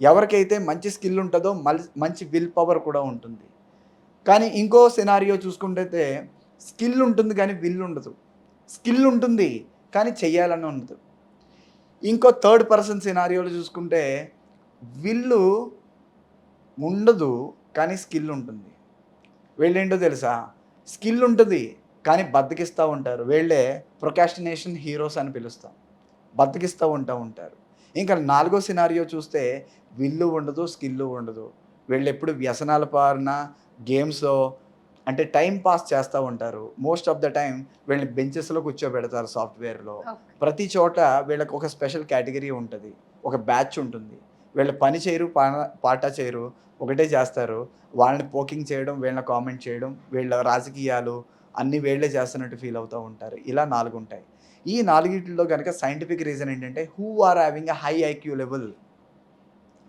ఎవరికైతే మంచి స్కిల్ ఉంటుందో మల్- మంచి విల్ పవర్ కూడా ఉంటుంది. కానీ ఇంకో సినారియో చూసుకుంటే స్కిల్ ఉంటుంది కానీ విల్ ఉండదు. స్కిల్ ఉంటుంది కానీ చెయ్యాలని ఉండదు. ఇంకో థర్డ్ పర్సన్ సినారియోలో చూసుకుంటే విల్లు ఉండదు కానీ స్కిల్ ఉంటుంది. వీళ్ళేంటో తెలుసా? స్కిల్ ఉంటుంది కానీ బద్దకిస్తూ ఉంటారు. వీళ్ళే ప్రొకాస్టినేషన్ హీరోస్ అని పిలుస్తాం. బద్దకిస్తూ ఉంటా ఉంటారు. ఇంకా నాలుగో సినారియో చూస్తే విల్లు ఉండదు స్కిల్ ఉండదు. వీళ్ళు ఎప్పుడు వ్యసనాల పారిన గేమ్స్ అంటే టైం పాస్ చేస్తూ ఉంటారు. మోస్ట్ ఆఫ్ ద టైం వీళ్ళని బెంచెస్లో కూర్చోబెడతారు సాఫ్ట్వేర్లో. ప్రతి చోట వీళ్ళకి ఒక స్పెషల్ కేటగిరీ ఉంటుంది. ఒక బ్యాచ్ ఉంటుంది. వీళ్ళ పని చేయరు పాట చేయరు ఒకటే చేస్తారు. వాళ్ళని పోకింగ్ చేయడం వీళ్ళని కామెంట్ చేయడం వీళ్ళ రాజకీయాలు అన్ని వీళ్ళే చేస్తున్నట్టు ఫీల్ అవుతూ ఉంటారు. ఇలా నాలుగు ఉంటాయి ఈ నాలుగిట్లో కనుక సైంటిఫిక్ రీజన్ ఏంటంటే who are having a high IQ level